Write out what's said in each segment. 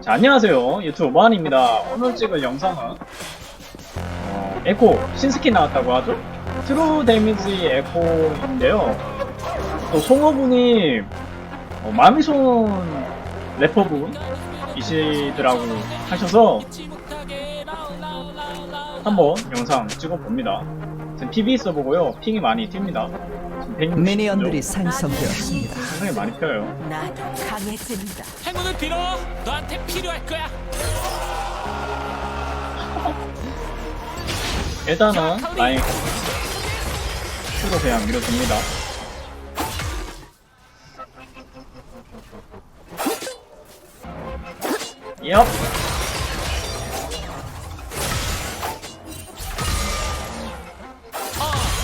자, 안녕하세요. 유튜브 오만입니다. 오늘 찍을 영상은 어, 에코 신스킨 나왔다고 하죠? 트루 데미지 에코인데요. 또 송어분이 어, 마미손 래퍼분이시더라고 하셔서 한번 영상 찍어봅니다. 지금 PB 써보고요. 핑이 많이 뜁니다. 지금 160 죠? 미니언들이 생성되었습니다. 상당히 많이 펴요. 나도 강해진다. 행운을 빌어 너한테 필요할 거야 일단은 라인 슈로 그냥 밀어줍니다. 얍!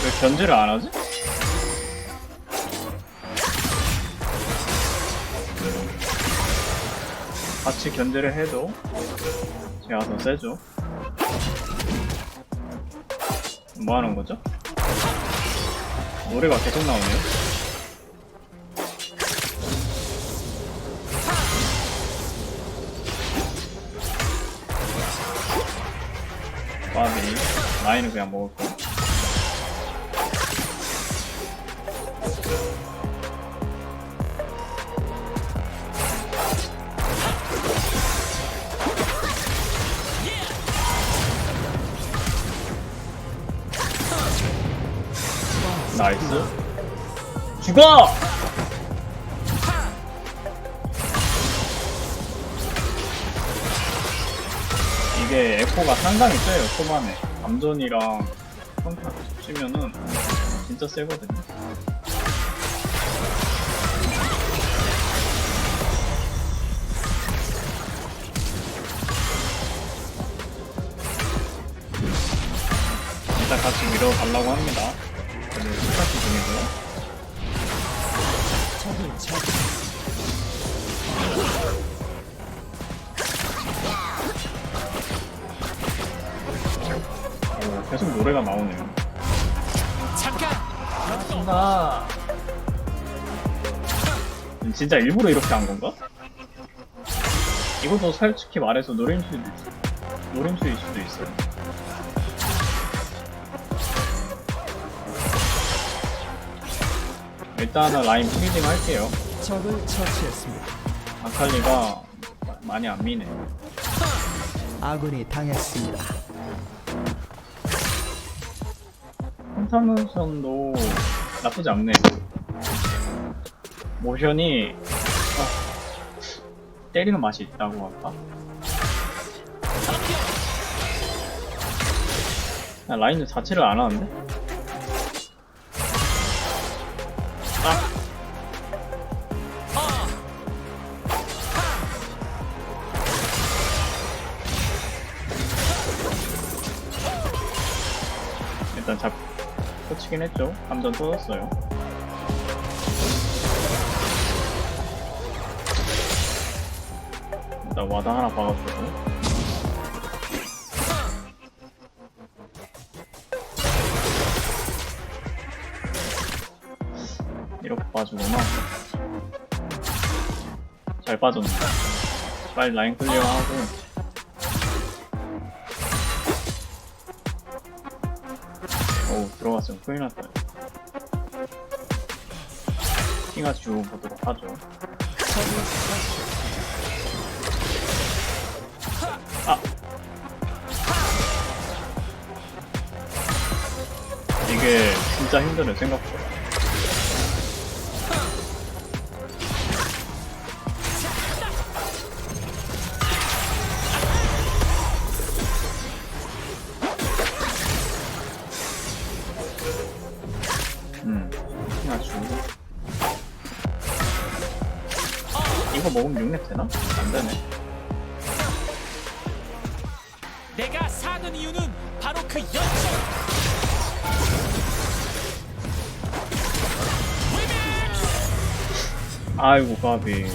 왜 견제를 안 하지? 같이 견제를 해도 제가 더 세죠. 뭐 하는 거죠? 노래가 계속 나오네요. 바비 라인은 그냥 먹을 거. 죽어! 이게 에코가 상당히 세요, 초반에. 감전이랑 평타 치면은 진짜 세거든요. 일단 같이 밀어달라고 합니다. 저는 스타트 중이고요. 오, 계속 노래가 나오네요. 잠깐 나 진짜 일부러 이렇게 한 건가? 이것도 솔직히 말해서 노림수일 수도 있어. 노림수일 수도 있어요. 일단은 라인 프리딩 할게요. 적을 처치했습니다. 아칼리가 많이 안 미네. 아군이 당했습니다. 펜타문선도 나쁘지 않네. 모션이 어, 때리는 맛이 있다고 할까? 그냥 라인 자체를 안 하는데? 일단 잡, 터치긴 했죠. 감전 터졌어요. 일단 와다 하나 박아주고. 이렇게 빠지구나. 잘 빠졌네. 빨리 라인 클리어하고. 들어갔으면 큰일 났다. 킹아 주 보도록 하죠. 아! 이게 진짜 힘드네, 생각보다. 먹으면 6렙 되나? 안 되네. 내가 사는 이유는 바로 그 열정 아이고 까비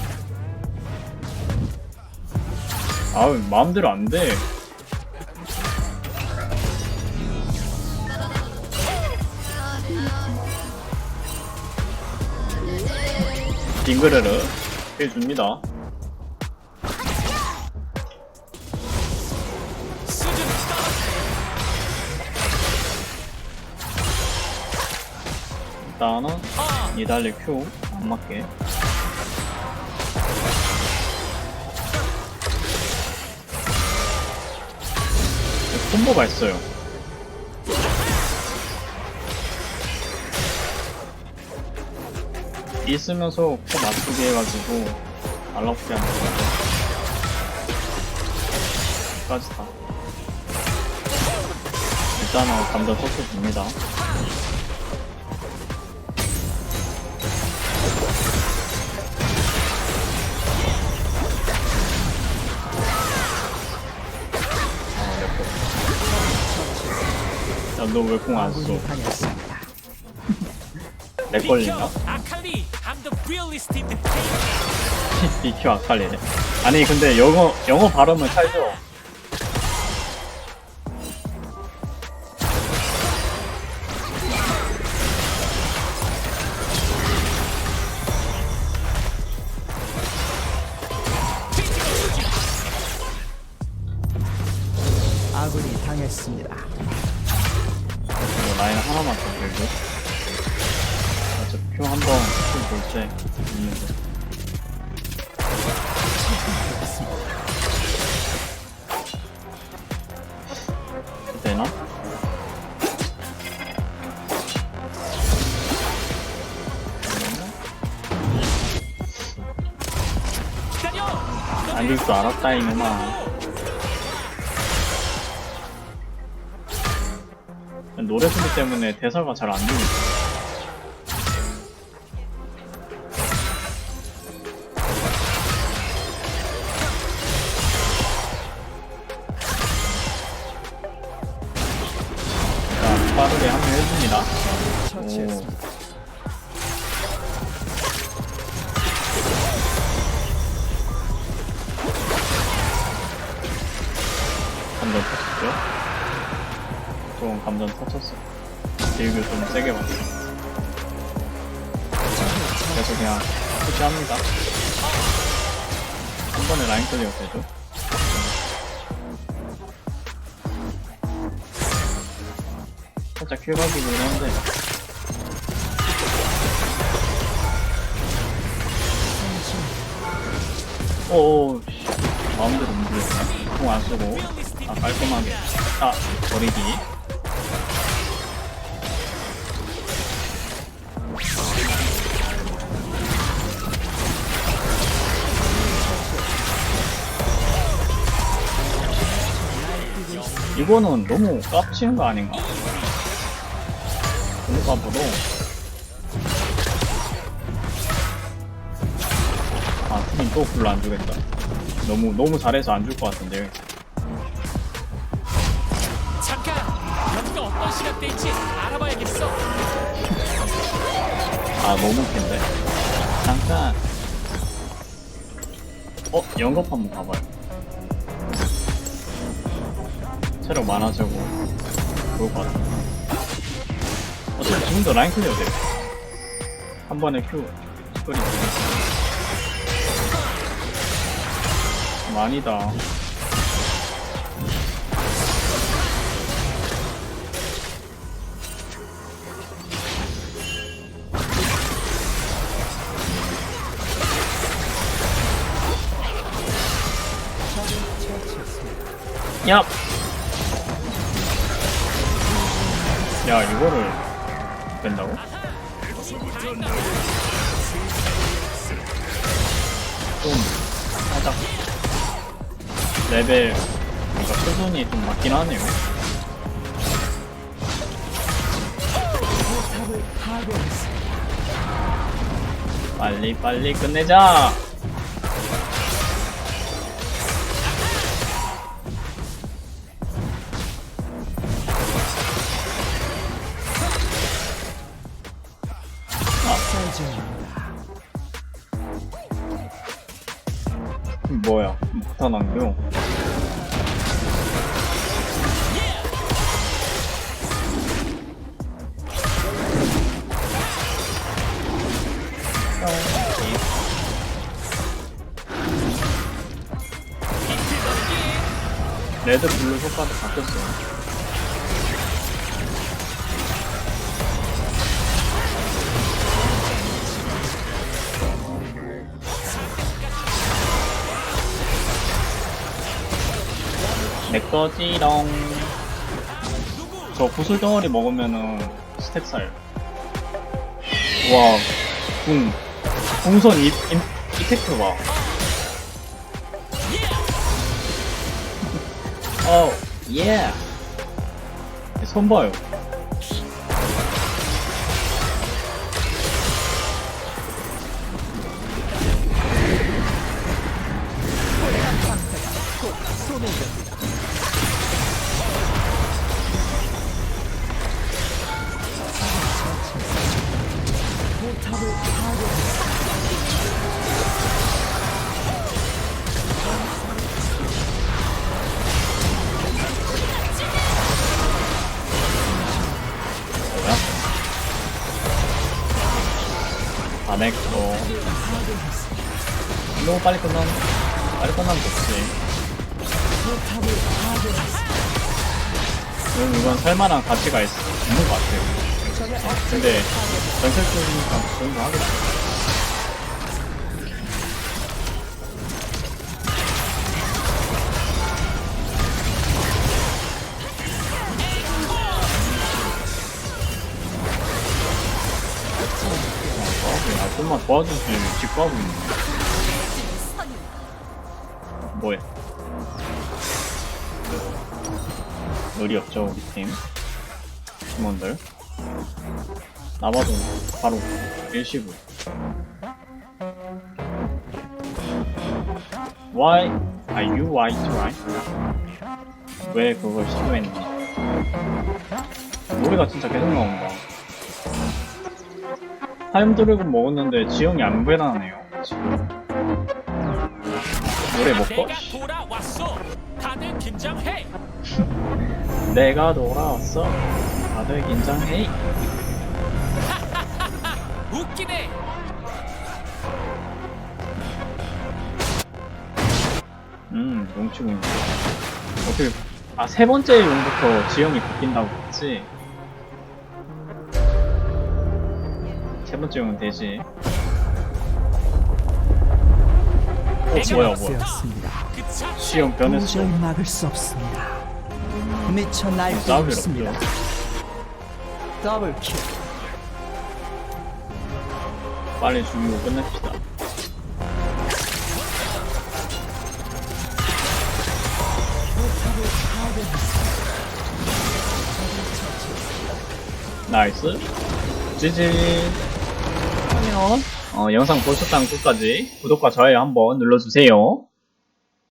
아우 마음대로 안돼 빙그르르 피해 줍니다. 일단은 니달리 Q 안 맞게. 콤보 발어요 있으면서 코 맞추게 해가지고 알라프게 하는 거죠 까지 다 일단은 감자 소스 줍니다 야, 너 왜 공 안 써? 당했습니다. 렉 걸린다? 아칼리 BQ 아칼리네. 아니, 근데 영어, 영어 발음은 살죠? 아군이 당했습니다. 이거 라인 하나만 더 들고. 어차피 표 한번 볼때 있는데. 되나? 기다려 안줄줄 알았다, 이놈아. 노래 소리 때문에 대사가 잘 안 들리지. 빠르게 합류해줍니다. 감전 터쳤죠? 좀 감전 터쳤어. 딜교 좀 세게 봤어. 그래서 그냥 푸시합니다. 한 번에 라인 클리어 되죠? 살짝 큐각이긴 한데. 오오 씨. 마음대로 움직였네 공 안 쓰고. 아 깔끔하게. 아 버리기. 이거는 너무 깝치는 거 아닌가? 공값으로 아 팀이 또 불러 안 주겠다. 너무 너무 잘해서 안 줄 것 같은데요 잠깐! 여기가 어떤 시간대인지 알아봐야겠어. 아 너무 웃긴데? 잠깐. 어? 연극 한번 가봐요. 체력 많아지고 좋을 것 어차피 지금도 라인 클리어 돼 한 번에 큐 스토리 많이다. 야! 야, 이거를 된다고? 좀, 살짝, 레벨, 그러니까 수준이 좀 맞긴 하네요. 빨리, 빨리 끝내자! 안경. 레드 블루 효과도 바뀌었어요. 거지롱. 저 구슬 덩어리 먹으면은 스택 쌓여. 와, 궁. 궁선 이, 임, 이펙트 봐. 어, 예. 손 봐요. 다 냈고. 너무 빨리 끝난, 빨리 끝나면 좋지. 이건 설마랑 가치가 있, 있는 것 같아요. 근데 전설적이니까 그런 거 하겠지. 아, 좀만 도와주지. 직구하고 있네. 뭐해? 의리 없죠, 우리 팀. 팀원들. 나봐도 바로 일시부. Why are you white, right? 왜 그걸 시도했니? 노래가 진짜 계속 나온다. 타임 드래곤 먹었는데 지형이 안 변하네요, 지금. 노래 먹고? 내가 돌아왔어. 다들 긴장해. 웃기네. 음, 용치고 있네. 어떻게, 아, 세 번째 용부터 지형이 바뀐다고 했지? 세 번째 용은 되지. 어, 뭐야, 뭐야. 그참 지형 변했어. 도저히 막을 수 없습니다. 미쳐 날뛰고 싸울 일 있습니다. 더블킬. 빨리 죽이고 끝냅시다. 나이스. 지지. 안녕. 어, 영상 보셨다면 끝까지 구독과 좋아요 한번 눌러주세요.